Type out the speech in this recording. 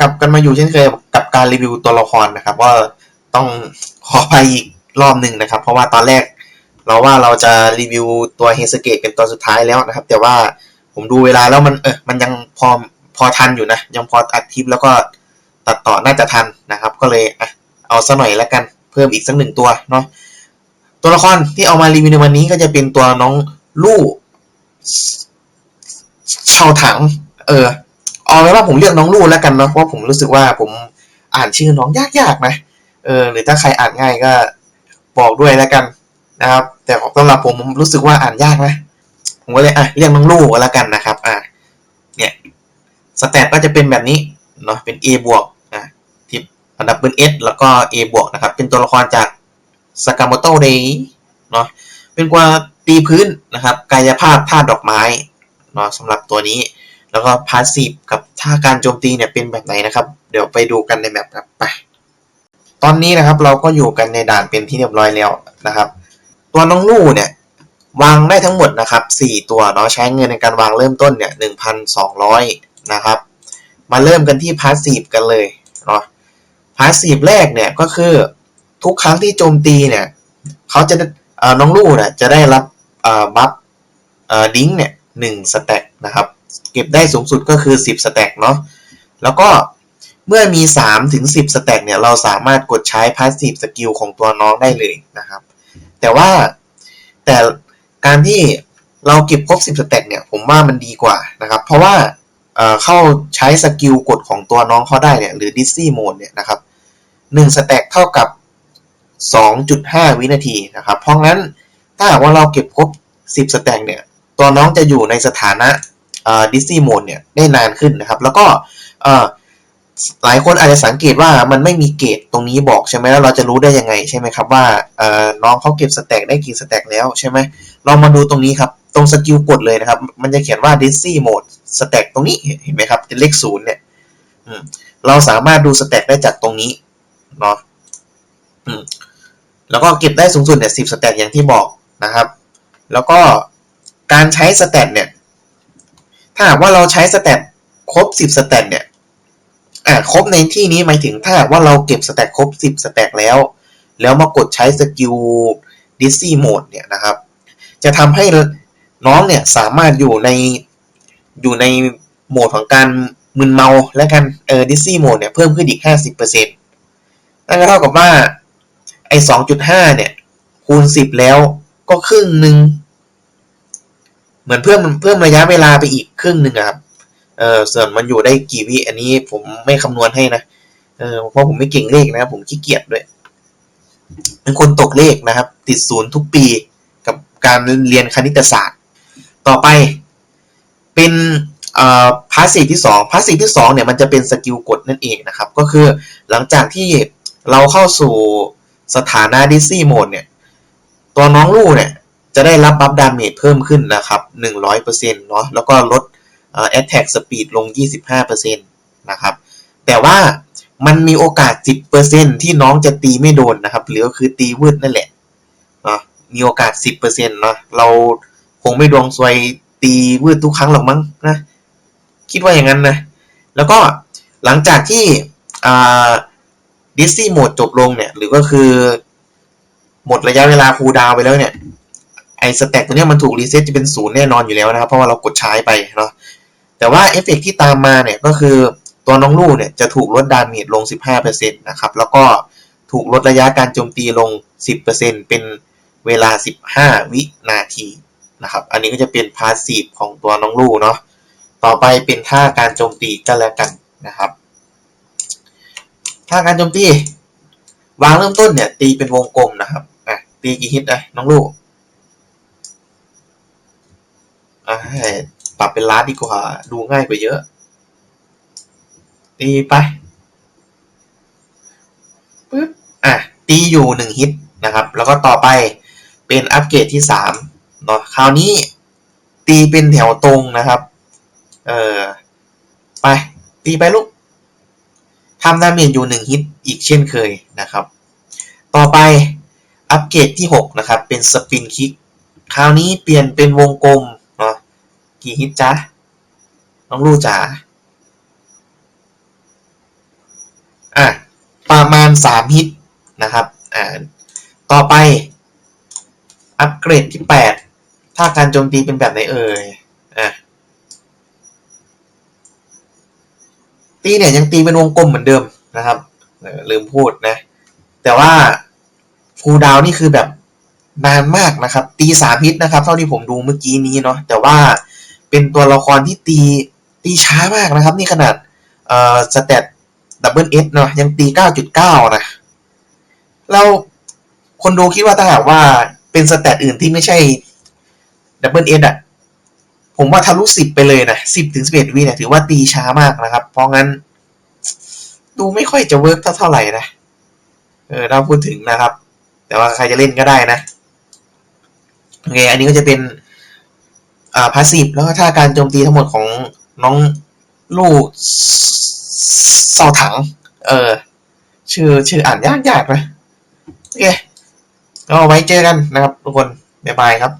กลับกันมาอยู่เช่นเคยกับการรีวิวตัวละครนะครับ ว่าต้องขอไปอีกรอบหนึ่งนะครับ เพราะว่าตอนแรก เราว่าเราจะรีวิวตัวเฮสเกตเป็นตัวสุดท้ายแล้วนะครับ แต่ว่าผมดูเวลาแล้วมันเออมันยังพอพอทันอยู่นะ ยังพออัดคลิปแล้วก็ตัดต่อน่าจะทันนะครับ ก็เลยอะเอาซะหน่อยแล้วกันเพิ่มอีกสักหนึ่งตัวเนาะตัวละครที่เอามารีวิวในวันนี้ก็จะเป็นตัวน้องลู่ชาวถัง เออ เอาไว้ว่าผมเรียกน้องลู่แล้วกันเนาะเพราะผมรู้สึกว่าผมอ่านชื่อน้องยากๆนะเออหรือถ้าใครอ่านง่ายก็บอกด้วยแล้วกันนะครับ แต่สำหรับผมผมรู้สึกว่าอ่านยากนะผมก็เลยอะเรียกน้องลู่ก็แล้วกันนะครับอะเนี่ยสแตทก็จะเป็นแบบนี้เนาะเป็น A บวกอะทิปดับเบิลเอสแล้วก็ A บวกนะครับ เป็นตัวละครจากสากาโมโตเดย์เนาะเป็นกว่าตีพื้นนะครับ กายภาพธาตุดอกไม้เนาะสำหรับตัวนี้ แล้วก็พาสซีฟกับท่าการโจมตีเนี่ยเป็นแบบไหนนะครับ เดี๋ยวไปดูกันในแมปครับไปตอนนี้นะครับเราก็อยู่กันในด่านเป็นที่เรียบร้อยแล้วนะครับ ตัวน้องลู่เนี่ยวางได้ทั้งหมดนะครับ 4 ตัวเนาะใช้เงินในการวางเริ่มต้นเนี่ย1,200 นะครับ มาเริ่มกันที่พาสซีฟกันเลยเนาะพาสซีฟแรกเนี่ยก็คือทุกครั้งที่โจมตีเนี่ยเขาจะน้องลู่เนี่ยจะได้รับบัฟดิงเนี่ยหนึ่งสแต็กนะครับ เก็บได้สูงสุดก็คือ 10 สแต็กเนาะแล้วก็เมื่อมี 3 ถึง 10 สแต็กเนี่ย เราสามารถกดใช้พาสซีฟสกิลของตัวน้องได้เลยนะครับ แต่ว่าแต่การที่เราเก็บครบ 10 สแต็กเนี่ย ผมว่ามันดีกว่านะครับ เพราะว่าเข้าใช้สกิลกดของตัวน้องเขาได้เนี่ย หรือดิสซี่โหมดเนี่ยนะครับ1สแต็กเท่ากับ 2.5 วินาทีนะครับ เพราะงั้นถ้าหากว่าเราเก็บครบ 10 สแต็กเนี่ย ตัวน้องจะอยู่ในสถานะ ดิสซี่โหมดเนี่ยได้นานขึ้นนะครับ แล้วก็หลายคนอาจจะสังเกตว่ามันไม่มีเกรดตรงนี้บอกใช่ไหมแล้วเราจะรู้ได้ยังไงใช่ไหมครับว่าน้องเขาเก็บสแต็กได้กี่สแต็กแล้วใช่ไหมลองมาดูตรงนี้ครับ ตรงสกิลกดเลยนะครับ มันจะเขียนว่า d i s y mode สแต็กตรงนี้เห็นไหมครับเป็นเลขศูนย์เนี่ยเราสามารถดูสแต็กได้จากตรงนี้เนาะแล้วก็เก็บได้สูงสุดเนี่ยสิบสแต็กอย่างที่บอกนะครับ แล้วก็การใช้สแตทเนี่ย ถ้าหากว่าเราใช้สแตทครบ 10สแตทเนี่ยอ่าครบในที่นี้หมายถึงถ้าหากว่าเราเก็บสแตทครบ 10สแตทแล้ว แล้วมากดใช้สกิลดิสซี่โหมดเนี่ยนะครับ จะทำให้น้องเนี่ยสามารถอยู่ในอยู่ในโหมดของการมึนเมาและกันเออดิซี่โหมดเนี่ยเพิ่มขึ้นอีก 50%นั่นก็เท่ากับว่าไอ้2.5เนี่ยคูณ 10 แล้วก็ครึ่งหนึ่ง เหมือนเพิ่มเพิ่มระยะเวลาไปอีกครึ่งหนึ่งครับเออส่วนมันอยู่ได้กี่วิอันนี้ผมไม่คำนวณให้นะเออเพราะผมไม่เก่งเลขนะครับผมขี้เกียจด้วยเป็นคนตกเลขนะครับ ติดศูนย์ทุกปีกับการเรียนคณิตศาสตร์ ต่อไปเป็นเอ่อพาสซีฟที่2พาสซีฟที่2เนี่ยมันจะเป็นสกิลกดนั่นเองนะครับ ก็คือหลังจากที่เราเข้าสู่สถานะดิซี่โหมดเนี่ย ตัวน้องลู่เนี่ย จะได้รับบัฟดาเมจเพิ่มขึ้นนะครับ 100%เนาะแล้วก็ลดเอ่อ attack speed ลง 25%นะครับ แต่ว่ามันมีโอกาส 10%ที่น้องจะตีไม่โดนนะครับหรือก็คือตีวืดนั่นแหละเนาะมีโอกาส 10%เนาะเราคงไม่ดวงซวยตีวืดทุกครั้งหรอกมั้งนะคิดว่าอย่างนั้นนะ แล้วก็หลังจากที่ดิสซี่โหมดจบลงเนี่ย หรือก็คือ หมดระยะเวลาคูลดาวไปแล้วเนี่ย สแต็กตัวนี้มันถูกรีเซ็ตจะเป็นศูนย์แน่นอนอยู่แล้วนะครับ เพราะว่าเรากดใช้ไปเนาะแต่ว่าเอฟเฟกที่ตามมาเนี่ยก็คือตัวน้องลู่เนี่ยจะถูกลดดาเมจลง 15%นะครับแล้วก็ถูกลดระยะการโจมตีลง 10%เป็นเวลา 15 วินาทีนะครับอันนี้ก็จะเป็นพาสซีฟของตัวน้องลู่เนาะต่อไปเป็นท่าการโจมตีกันแล้วกันนะครับท่าการโจมตีวางเริ่มต้นเนี่ยตีเป็นวงกลมนะครับอะตีกี่ฮิตนะน้องลูกอะ ปรับเป็นล้านดีกว่า ดูง่ายกว่าเยอะ ตีไปปึ๊บอะ ตีอยู่หนึ่งฮิตนะครับ แล้วก็ต่อไปเป็นอัปเกรดที่สามเนาะคราวนี้ตีเป็นแถวตรงนะครับ เออไป ตีไปลูกทำดาเมจอยู่หนึ่งฮิตอีกเช่นเคยนะครับ ต่อไปอัปเกรดที่ 6 นะครับ เป็นสปินคิก คราวนี้เปลี่ยนเป็นวงกลม กี่ฮิตจ้าน้องลู่จ๋า อ่าประมาณ 3 ฮิตนะครับ อ่า ต่อไป อัปเกรดที่ 8 ถ้าการโจมตีเป็นแบบไหนเอ่ย อะ ตีเนี่ยยังตีเป็นวงกลมเหมือนเดิมนะครับ ลืมพูดนะ แต่ว่าฟูลดาวน์นี่คือแบบนานมากนะครับ ตีสามฮิตนะครับ เท่าที่ผมดูเมื่อกี้นี้เนาะแต่ว่า เป็นตัวละครที่ตีตีช้ามากนะครับ นี่ขนาดเอ่อสเตตดับเบิลเอสเนาะยังตีเก้าจุดเก้านะแล้วคนดูคิดว่าถ้าหากว่าเป็นสเตตอื่นที่ไม่ใช่ดับเบิลเอสอะผมว่าทะลุสิบไปเลยนะสิบถึงสิบเอ็ดวิเนี่ยถือว่าตีช้ามากนะครับ เพราะงั้น ดูไม่ค่อยจะเวิร์กเท่าไหร่นะเออถ้าพูดถึงนะครับ แต่ว่าใครจะเล่นก็ได้นะโอเคอันนี้ก็จะเป็น อ่าพาสซีฟแล้วก็ท่าการโจมตีทั้งหมดของน้องลู่เสาถัง เออ ชื่อชื่ออ่านยากยากนะ โอเค ก็ไว้เจอกันนะครับทุกคน บ๊ายบายครับ